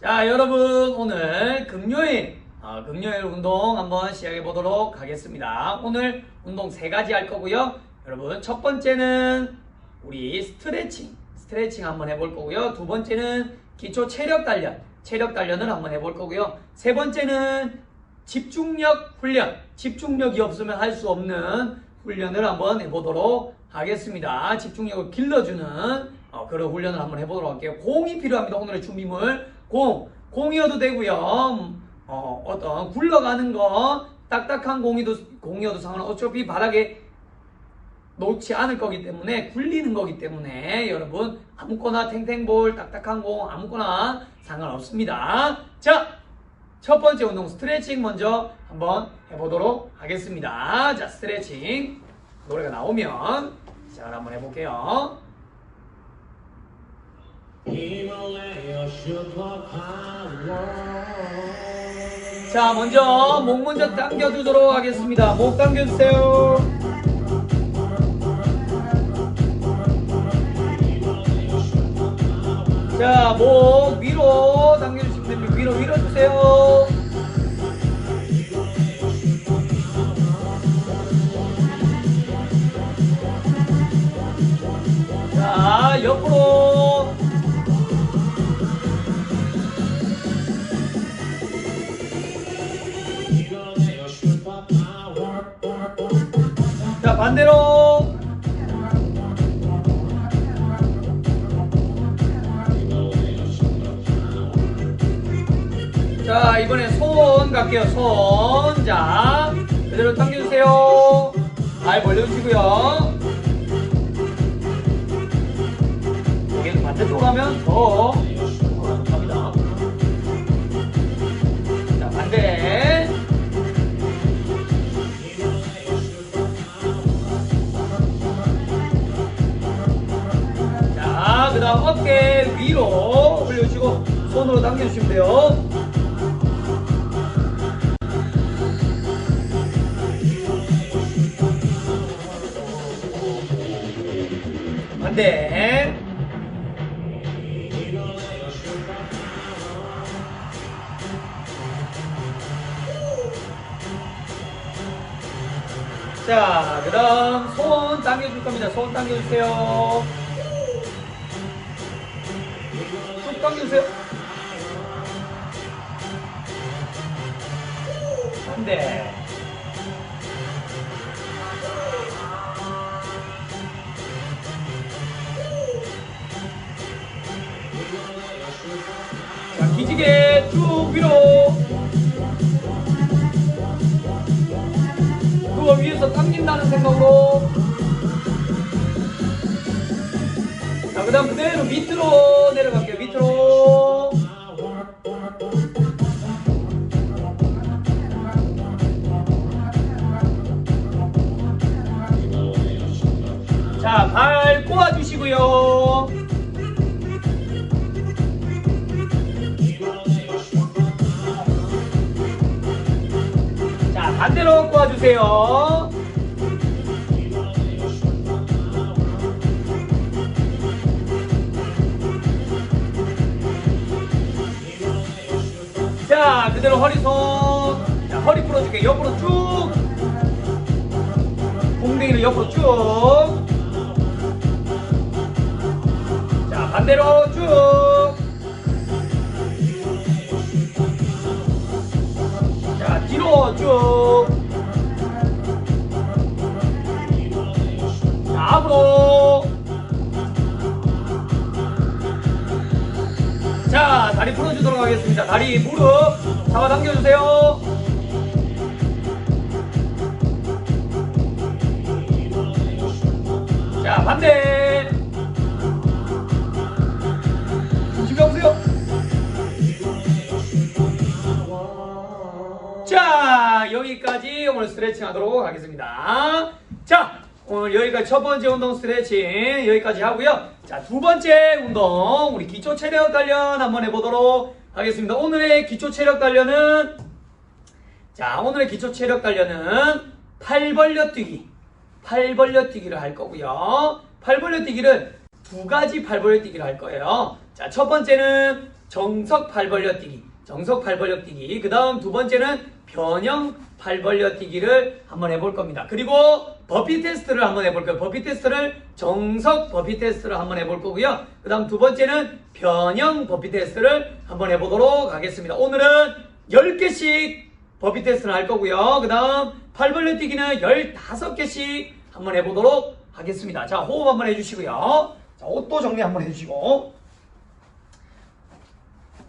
자, 여러분, 오늘 금요일, 어, 금요일 운동 한번 시작해 보도록 하겠습니다. 오늘 운동 세 가지 할 거고요. 여러분, 첫 번째는 우리 스트레칭, 스트레칭 한번 해볼 거고요. 두 번째는 기초 체력 단련, 체력 단련을 한번 해볼 거고요. 세 번째는 집중력 훈련, 집중력이 없으면 할 수 없는 훈련을 한번 해보도록 하겠습니다. 집중력을 길러주는 어, 그런 훈련을 한번 해보도록 할게요. 공이 필요합니다. 오늘의 준비물 공, 공이어도 되고요. 음, 어, 어떤 굴러가는 거 딱딱한 공이도 공이어도 상관 어차피 바닥에 놓지 않을 거기 때문에 굴리는 거기 때문에 여러분 아무거나 탱탱볼 딱딱한 공 아무거나 상관없습니다. 자, 첫 번째 운동 스트레칭 먼저 한번 해보도록 하겠습니다. 자, 스트레칭 노래가 나오면 시작을 한번 해볼게요. 자, 먼저 목 먼저 당겨주도록 하겠습니다. 목 당겨주세요. 자, 목 위로 당겨주시면 됩니다. 위로 밀어주세요. 자, 옆으로. 자, 이번에 손 갈게요. 손. 자, 그대로 당겨주세요. 발 벌려주시고요. 여기는 반대쪽 가면 더. 자, 반대. 자, 그 다음 어깨 위로 올려주시고 손으로 당겨주시면 돼요. 반대. 자, 그 다음 손 당겨줄 겁니다. 손 당겨주세요. 쭉 당겨주세요. 반대. 당긴다는 생각으로. 자, 그 다음 그대로 밑으로 내려갈게요. 밑으로. 자, 발 꼬아주시고요. 자, 반대로 꼬아주세요. 자, 그대로 허리 손. 자, 허리 풀어줄게. 옆으로 쭉. 공댕이를 옆으로 쭉. 자, 반대로 쭉. 자, 뒤로 쭉. 자, 앞으로. 자, 다리 풀어주도록 하겠습니다. 다리, 무릎 잡아당겨주세요. 자, 반대. 오세요. 자, 여기까지 오늘 스트레칭 하도록 하겠습니다. 자, 오늘 여기까지 첫 번째 운동 스트레칭 여기까지 하고요. 자, 두 번째 운동 우리 기초 체력 단련 한번 해보도록 하겠습니다. 오늘의 기초 체력 단련은 자, 오늘의 기초 체력 단련은 팔 벌려 뛰기. 팔 벌려 뛰기를 할 거고요. 팔 벌려 뛰기를 두 가지 팔 벌려 뛰기를 할 거예요. 자, 첫 번째는 정석 팔 벌려 뛰기. 정석 팔 벌려 뛰기. 그 다음 두 번째는 변형 팔 벌려 뛰기를 한번 해볼 겁니다. 그리고 버피 테스트를 한번 해볼 거예요. 버피 테스트를 정석 버피 테스트를 한번 해볼 거고요. 그 다음 두 번째는 변형 버피 테스트를 한번 해보도록 하겠습니다. 오늘은 10개씩 버피 테스트를 할 거고요. 그 다음 팔 벌려 뛰기는 15개씩 한번 해보도록 하겠습니다. 자, 호흡 한번 해주시고요. 자, 옷도 정리 한번 해주시고.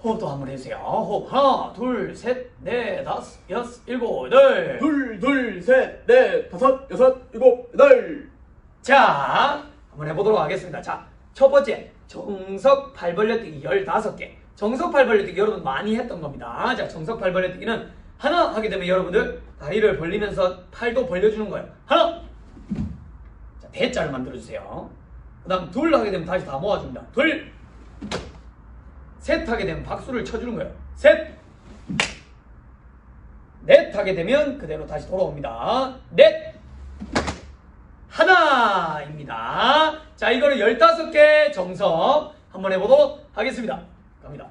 호흡도 한번 해주세요. 호흡 하나, 둘, 셋, 넷, 다섯, 여섯, 일곱, 여덟. 둘, 둘, 셋, 넷, 다섯, 여섯, 일곱, 여덟. 자, 한번 해보도록 하겠습니다. 자, 첫 번째, 정석 팔 벌려뛰기 15개. 정석 팔 벌려뛰기 여러분 많이 했던 겁니다. 자, 정석 팔 벌려뛰기는 하나 하게 되면 여러분들 다리를 벌리면서 팔도 벌려주는 거예요. 하나! 자, 대자를 만들어주세요. 그 다음 둘 하게 되면 다시 다 모아줍니다. 둘! 셋 하게 되면 박수를 쳐주는 거예요. 셋! 넷 하게 되면 그대로 다시 돌아옵니다. 넷! 하나입니다. 자, 이거를 15개 정석 한번 해보도록 하겠습니다. 갑니다.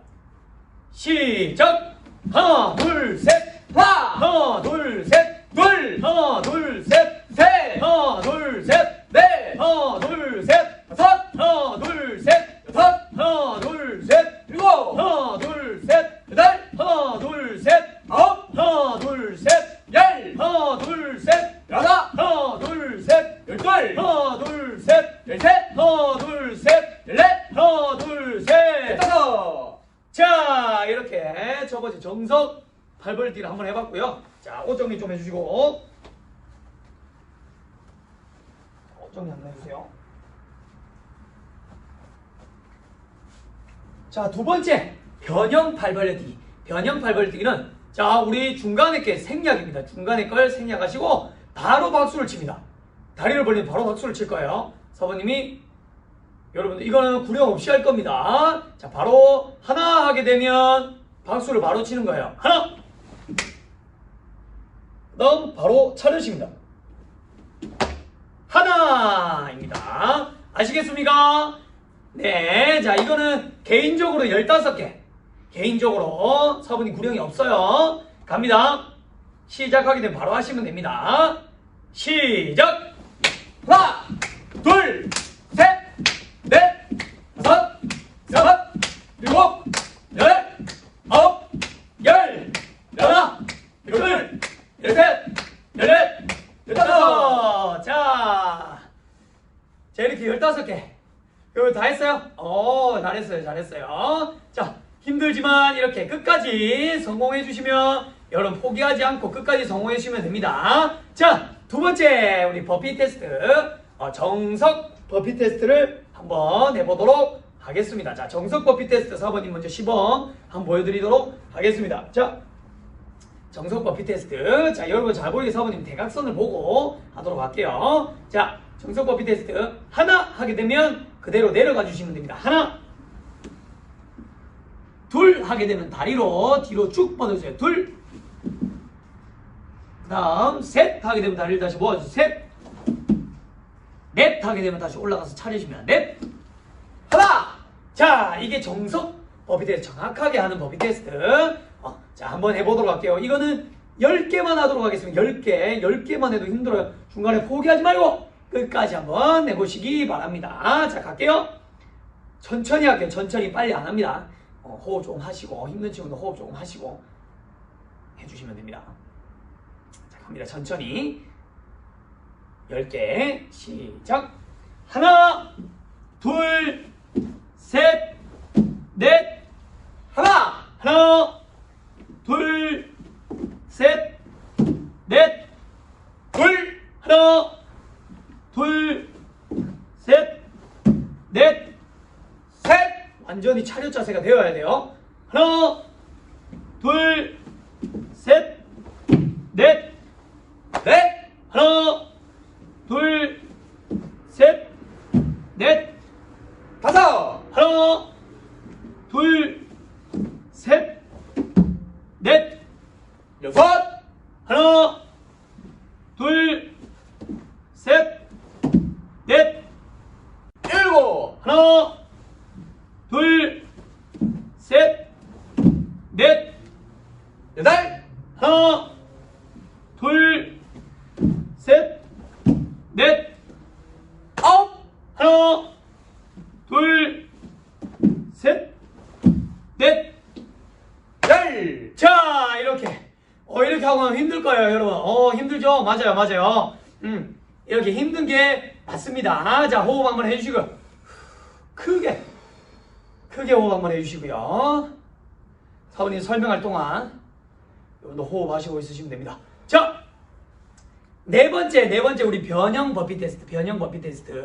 시작! 하나, 둘, 셋! 하나, 하나, 둘, 셋! 둘! 하나, 둘, 셋! 셋, 하나, 둘, 셋! 넷, 하나, 둘, 셋! 다섯, 하나, 둘, 셋! 여섯, 하나, 둘, 셋! 일곱, 하나, 둘, 셋! 여덟, 하나, 둘, 셋! 아홉, 하나, 둘, 셋! 열, 하나, 둘, 셋! 여섯, 하나, 둘, 셋! 열둘, 하나, 둘, 셋! 열셋, 하나, 둘, 셋! 열넷, 하나, 둘, 셋! 열다섯. 자, 이렇게 첫 번째 정석 팔벌뛰기를 한번 해봤고요. 자, 옷 정리 좀 해주시고. 옷 정리 한번 해주세요. 자, 두 번째 변형 팔벌뛰기. 변형 팔벌뛰기는 자, 우리 중간에 게 생략입니다. 중간에 걸 생략하시고 바로 박수를 칩니다. 다리를 벌리면 바로 박수를 칠 거예요. 사부님이 여러분들 이거는 구령 없이 할 겁니다. 자, 바로 하나 하게 되면 박수를 바로 치는 거예요. 하나. 그다음 바로 차려십니다. 하나입니다. 아시겠습니까? 네, 자 이거는 개인적으로 15개. 개인적으로 사부님 구령이 없어요. 갑니다. 시작하게 되면 바로 하시면 됩니다. 시작! 하나, 둘, 셋, 넷, 다섯, 여섯, 일곱, 열, 아홉, 열, 열하나, 열둘, 열셋, 열넷, 열다섯. 다섯. 자, 자 이렇게 열 다섯 개. 이거 다 했어요? 어, 잘했어요, 잘했어요. 자, 힘들지만 이렇게 끝까지 성공해 주시면 여러분 포기하지 않고 끝까지 성공해 주시면 됩니다. 자, 두 번째 우리 버피 테스트, 어, 정석 버피 테스트를 한번 해보도록 하겠습니다. 자, 정석 버피 테스트 4번님 먼저 시범 한번 보여드리도록 하겠습니다. 자, 정석 버피 테스트. 자, 여러분 잘 보이게 사모님 대각선을 보고 하도록 할게요. 자, 버피 테스트. 하나 하게 되면 그대로 내려가 주시면 됩니다. 하나. 둘 하게 되면 다리로 뒤로 쭉 뻗어주세요. 둘. 그 다음 셋 하게 되면 다리를 다시 모아주세요. 셋. 넷 하게 되면 다시 올라가서 차려주시면 넷. 하나! 자, 이게 정석 버피 테스트 정확하게 하는 버피 테스트. 어, 자, 한번 해보도록 할게요. 이거는 10개만 하도록 하겠습니다. 10개. 10개만 해도 힘들어요. 중간에 포기하지 말고 끝까지 한번 해보시기 바랍니다. 자, 갈게요. 천천히 할게요. 천천히 빨리 안 합니다. 어, 호흡 조금 하시고, 힘든 친구도 호흡 조금 하시고 해주시면 됩니다. 자, 갑니다. 천천히. 10개. 시작. 하나, 둘, 셋, 넷, 하나, 하나, 둘, 셋, 넷, 둘, 하나, 둘, 셋, 넷, 셋. 완전히 차렷 자세가 되어야 돼요. 하나, 둘, 셋, 넷, 넷, 하나, 둘, 셋, 넷, 다섯, 하나, 둘, 셋, 넷, 여섯, 하나, 둘, 셋, 넷, 일곱, 하나, 둘, 셋, 넷, 여덟, 하나, 둘, 셋, 넷, 아홉, 하나, 둘, 셋, 넷. 열. 자, 이렇게. 어, 이렇게 하고 하면 힘들 거예요, 여러분. 어, 힘들죠? 맞아요, 맞아요. 음, 이렇게 힘든 게 맞습니다. 자, 호흡 한번 해주시고요. 크게, 크게 호흡 한번 해주시고요. 사부님 설명할 동안 여러분도 호흡하시고 있으시면 됩니다. 자, 네 번째, 네 번째 우리 변형 버피 테스트, 변형 버피 테스트.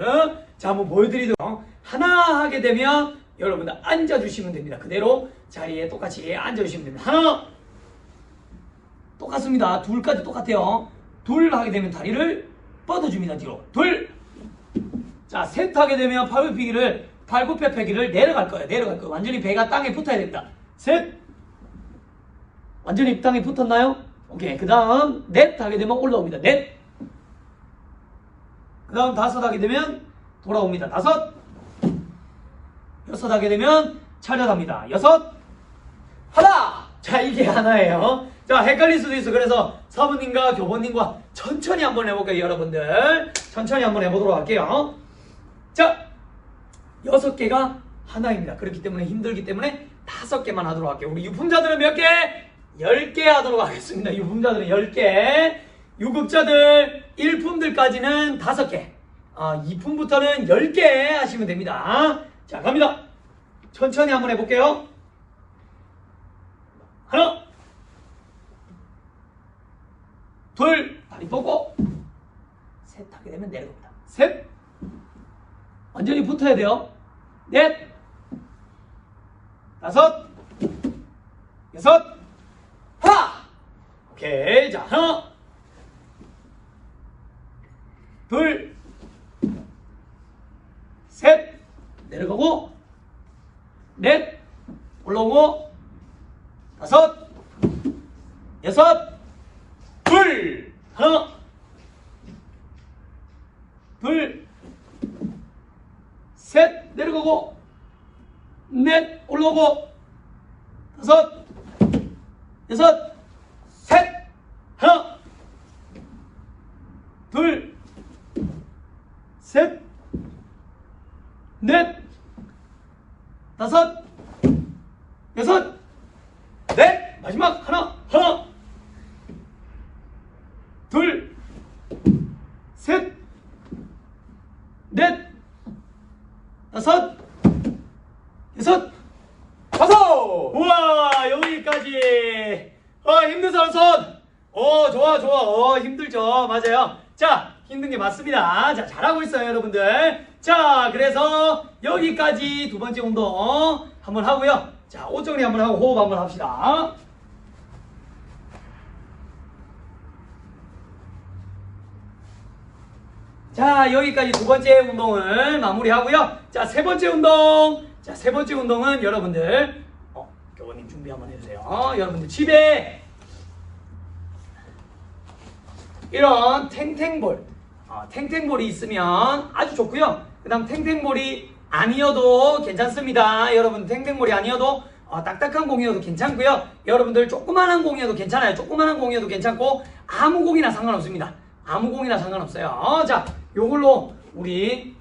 자, 한번 보여드리도록 하나 하게 되면 여러분들 앉아주시면 됩니다. 그대로 자리에 똑같이 앉아주시면 됩니다. 하나, 똑같습니다. 둘까지 똑같아요. 둘 하게 되면 다리를 뻗어줍니다. 뒤로. 둘. 자, 셋 하게 되면 팔굽히기를 팔굽혀펴기를 내려갈 거예요. 내려갈 거예요. 완전히 배가 땅에 붙어야 됩니다. 셋. 완전히 땅에 붙었나요? 오케이. 그 다음 넷 하게 되면 올라옵니다. 넷. 그 다음 다섯 하게 되면 돌아옵니다. 다섯. 여섯 하게 되면 차렷합니다. 여섯. 하나! 자, 이게 하나예요. 자, 헷갈릴 수도 있어. 그래서 사부님과 교보님과 천천히 한번 해볼게요, 여러분들. 천천히 한번 해보도록 할게요. 자, 여섯 개가 하나입니다. 그렇기 때문에 힘들기 때문에 다섯 개만 하도록 할게요. 우리 유품자들은 몇 개? 열 개 하도록 하겠습니다. 유품자들은 열 개. 유급자들, 일품들까지는 다섯 개. 아, 2품부터는 열개 하시면 됩니다. 자, 갑니다. 천천히 한번 해볼게요. 하나, 둘, 다리 뻗고, 셋 하게 되면 내려갑니다. 셋, 완전히 붙어야 돼요. 넷, 다섯, 여섯, 하나. 오케이, 자 하나, 둘, 셋, 내려가고, 넷, 올라오고, 다섯, 여섯, 둘, 하나, 둘, 셋, 내려가고, 넷, 올라오고, 다섯, 여섯, 셋, 하나, 둘, 셋, 넷, 다섯, 여섯, 넷, 마지막 하나, 하나, 둘, 셋, 넷, 다섯, 여섯, 다섯. 우와 여기까지 어 힘든 사람 손. 어 좋아 좋아 어 힘들죠 맞아요. 자 힘든 게 맞습니다. 자 잘하고 있어요 여러분들. 자 그래서 여기까지 두 번째 운동 한번 하고요. 자 옷 정리 한번 하고 호흡 한번 합시다. 자 여기까지 두 번째 운동을 마무리하고요. 자 세 번째 운동. 자 세 번째 운동은 여러분들 원님 준비 한번 해주세요. 어, 여러분들 집에 이런 탱탱볼, 어, 탱탱볼이 있으면 아주 좋고요. 그 다음 탱탱볼이 아니어도 괜찮습니다. 여러분 탱탱볼이 아니어도 어, 딱딱한 공이어도 괜찮고요. 여러분들 조그만한 공이어도 괜찮아요. 조그만한 공이어도 괜찮고 아무 공이나 상관없습니다. 아무 공이나 상관없어요. 어, 자, 요걸로 우리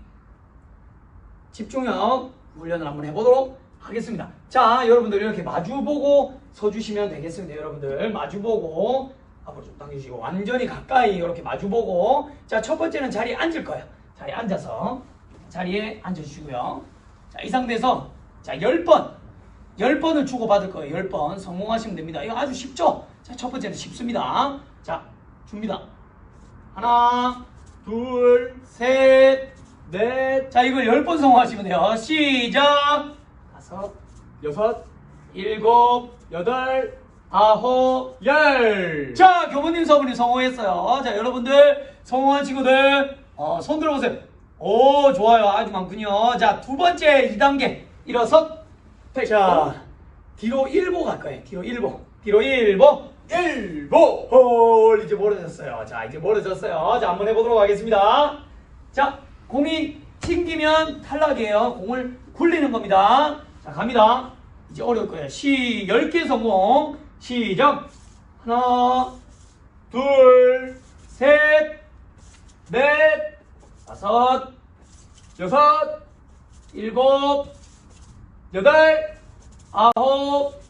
집중력 훈련을 한번 해보도록 하겠습니다. 자, 여러분들 이렇게 마주보고 서주시면 되겠습니다. 여러분들 마주보고 앞으로 좀 당겨주시고 완전히 가까이 이렇게 마주보고 자, 첫 번째는 자리에 앉을 거예요. 자리에 앉아서 자리에 앉아주시고요. 자, 이 상태에서 자, 10번 10번을 주고받을 거예요. 10번 성공하시면 됩니다. 이거 아주 쉽죠? 자, 첫 번째는 쉽습니다. 자, 줍니다. 하나, 둘, 셋, 넷. 자, 이걸 10번 성공하시면 돼요. 시작! 다섯, 여섯, 일곱, 여덟, 아홉. 열. 자, 교모님 서분이 성공했어요. 자, 여러분들, 성공한 친구들, 어, 손 들어보세요. 오, 좋아요. 아주 많군요. 자, 두 번째 2단계. 일어서. 자, 뒤로 1보 갈 거예요. 뒤로 1보. 뒤로 1보. 일곱. 홀 이제 멀어졌어요. 자 이제 멀어졌어요. 자 한번 해보도록 하겠습니다. 자 공이 튕기면 탈락이에요. 공을 굴리는 겁니다. 자 갑니다. 이제 어려울 거예요. 시, 10개 성공. 시작. 하나, 둘, 셋, 넷, 다섯, 여섯, 일곱, 여덟, 아홉,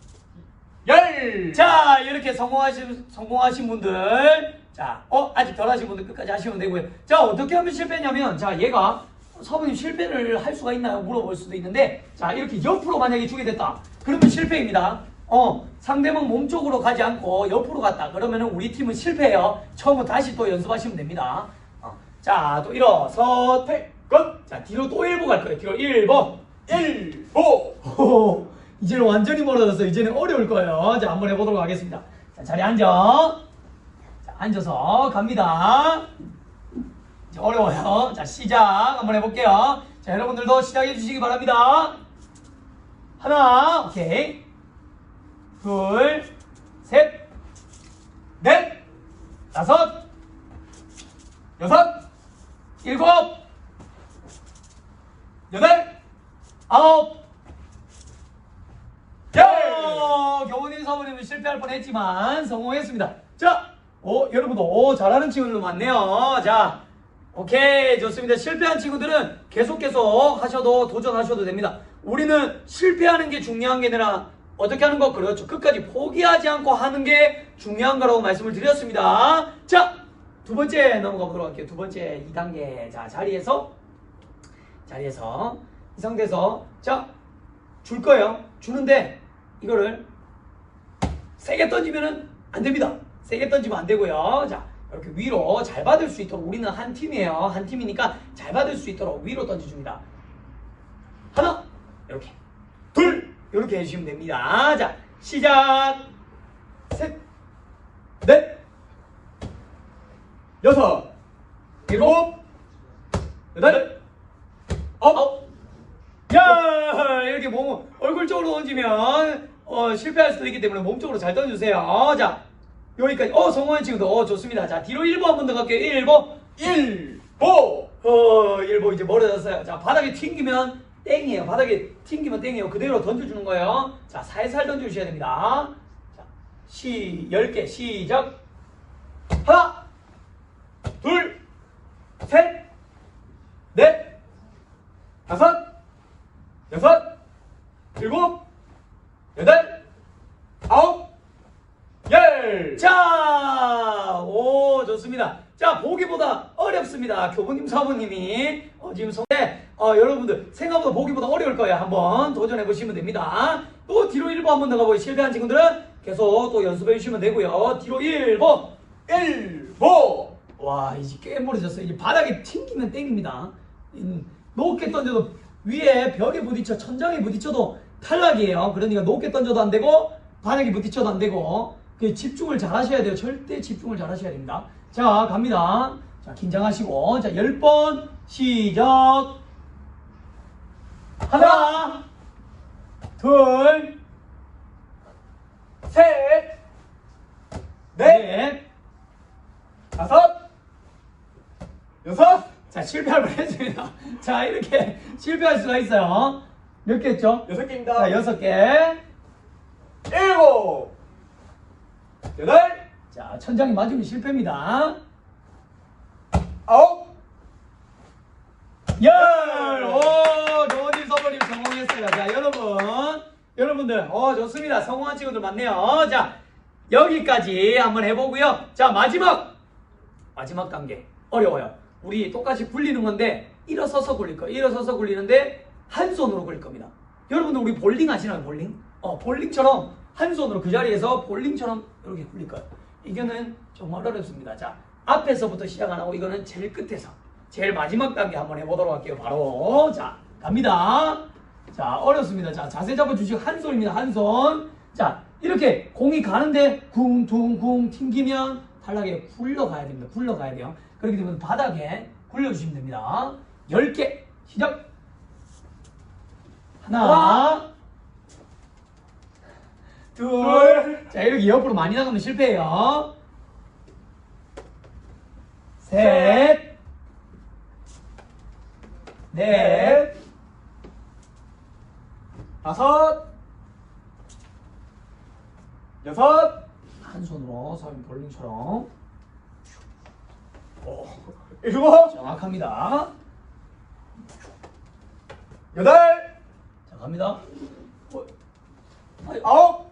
열. 자, 이렇게 성공하신, 성공하신 분들. 자, 어, 아직 덜 하신 분들 끝까지 하시면 되고요. 자, 어떻게 하면 실패냐면, 자, 얘가 사부님 실패를 할 수가 있나요? 물어볼 수도 있는데, 자, 이렇게 옆으로 만약에 주게 됐다. 그러면 실패입니다. 어, 상대방 몸쪽으로 가지 않고 옆으로 갔다. 그러면은 우리 팀은 실패해요. 처음부터 다시 또 연습하시면 됩니다. 어, 자, 또 일어서, 퇴, 끝. 자, 뒤로 또 일보 갈 거예요. 뒤로 일보. 일보. 오, 이제는 완전히 멀어졌어요. 이제는 어려울 거예요. 자, 한번 해보도록 하겠습니다. 자, 자리 앉아. 자, 앉아서 갑니다. 자, 어려워요. 자, 시작 한번 해볼게요. 자, 여러분들도 시작해 주시기 바랍니다. 하나, 오케이. 둘, 셋, 넷, 다섯, 여섯, 일곱, 여덟, 아홉, 열. 어, 교원님 사모님은 실패할 뻔했지만 성공했습니다. 자, 어, 여러분도 오, 잘하는 친구들 많네요. 자, 오케이 좋습니다. 실패한 친구들은 계속 계속 하셔도 도전하셔도 됩니다. 우리는 실패하는 게 중요한 게 아니라 어떻게 하는 거 그렇죠. 끝까지 포기하지 않고 하는 게 중요한 거라고 말씀을 드렸습니다. 자, 두 번째 넘어가 보도록 할게요. 두 번째 2단계 자 자리에서 자리에서 이 상태에서 자 줄 거예요. 주는데 이거를 세게 던지면은 안 됩니다. 세게 던지면 안 되고요. 자 이렇게 위로 잘 받을 수 있도록 우리는 한 팀이에요. 한 팀이니까 잘 받을 수 있도록 위로 던져줍니다. 하나 이렇게 둘 이렇게 해주시면 됩니다. 자 시작 셋 넷, 여섯, 일곱 여덟, 아홉 야 이렇게 몸 얼굴 쪽으로 던지면 어, 실패할 수도 있기 때문에 몸 쪽으로 잘 던져주세요 자 여기까지. 어 성공한 친구도. 어 좋습니다. 자 뒤로 1보 한 번 더 갈게요. 1보. 일보. 어 1보 이제 멀어졌어요. 자 바닥에 튕기면 땡이에요. 바닥에 튕기면 땡이에요. 그대로 던져주는 거예요. 자 살살 던져주셔야 됩니다. 자 시 10개. 시작. 하나 둘, 셋 넷, 다섯, 여섯, 일곱, 여덟, 아홉, 열. 자, 오, 좋습니다. 자, 보기보다 교부님, 사부님이. 어, 지금 손에, 어, 여러분들, 생각보다 보기보다 어려울 거예요. 한번 도전해 보시면 됩니다. 또 뒤로 1보 한번더 가보고 실패한 친구들은 계속 또 연습해 주시면 되고요. 뒤로 1보. 일보. 와, 이제 꽤 멀어졌어요. 이제 바닥에 튕기면 땡입니다. 음, 높게 던져도 위에 벽에 부딪혀, 천장에 부딪혀도 탈락이에요. 그러니까 높게 던져도 안 되고, 바닥에 부딪혀도 안 되고, 그 집중을 잘 하셔야 돼요. 절대 집중을 잘 하셔야 됩니다. 자, 갑니다. 자, 긴장하시고. 자, 10번 시작. 하나, 둘, 셋, 넷, 넷, 다섯, 여섯, 자, 실패할 뻔했습니다. 자, 이렇게 실패할 수가 있어요. 몇 개 했죠? 여섯 개입니다. 자, 여섯 개. 일곱, 여덟, 자, 천장이 맞으면 실패입니다. 아홉, 열! 오, 노원님 서버님 성공했어요. 자, 여러분. 여러분들, 어, 좋습니다. 성공한 친구들 많네요. 자, 여기까지 한번 해보고요. 자, 마지막! 마지막 단계. 어려워요. 우리 똑같이 굴리는 건데, 일어서서 굴릴 거예요. 일어서서 굴리는데, 한 손으로 굴릴 겁니다. 여러분들, 우리 볼링 아시나요? 볼링? 어, 볼링처럼 한 손으로 그 자리에서 볼링처럼 이렇게 굴릴 거예요. 이거는 정말 어렵습니다. 자, 앞에서부터 시작 안 하고, 이거는 제일 끝에서. 제일 마지막 단계 한번 해보도록 할게요. 바로 자 갑니다. 자 어렵습니다. 자 자세 잡아주시고 한 손입니다. 한 손. 자 이렇게 공이 가는데 쿵퉁쿵 튕기면 탈락에 굴러가야 됩니다. 굴러가야 돼요. 그렇게 되면 바닥에 굴려주시면 됩니다. 10개 시작. 하나, 둘. 자 이렇게 옆으로 많이 나가면 실패해요. 셋. 넷, 다섯, 여섯, 한 손으로 서민 볼링처럼 일곱, 정확합니다. 여덟, 자 갑니다. 어, 아유, 아홉.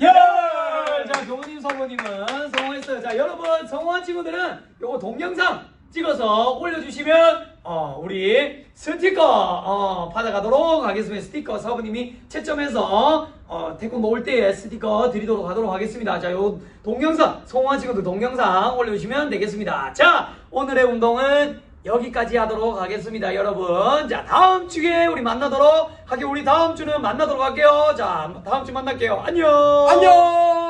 예! 자, 교우님, 성우님은 성공했어요. 자, 여러분, 성공한 친구들은 요거 동영상 찍어서 올려주시면, 어, 우리 스티커, 어, 받아가도록 하겠습니다. 스티커 사부님이 채점해서, 어, 태권도 올 때에 스티커 드리도록 하도록 하겠습니다. 자, 요 동영상, 성공한 친구들 동영상 올려주시면 되겠습니다. 자, 오늘의 운동은 여기까지 하도록 하겠습니다, 여러분. 자, 다음 주에 우리 만나도록 하게 우리 다음 주는 만나도록 할게요. 자, 다음 주 만날게요. 안녕. 안녕.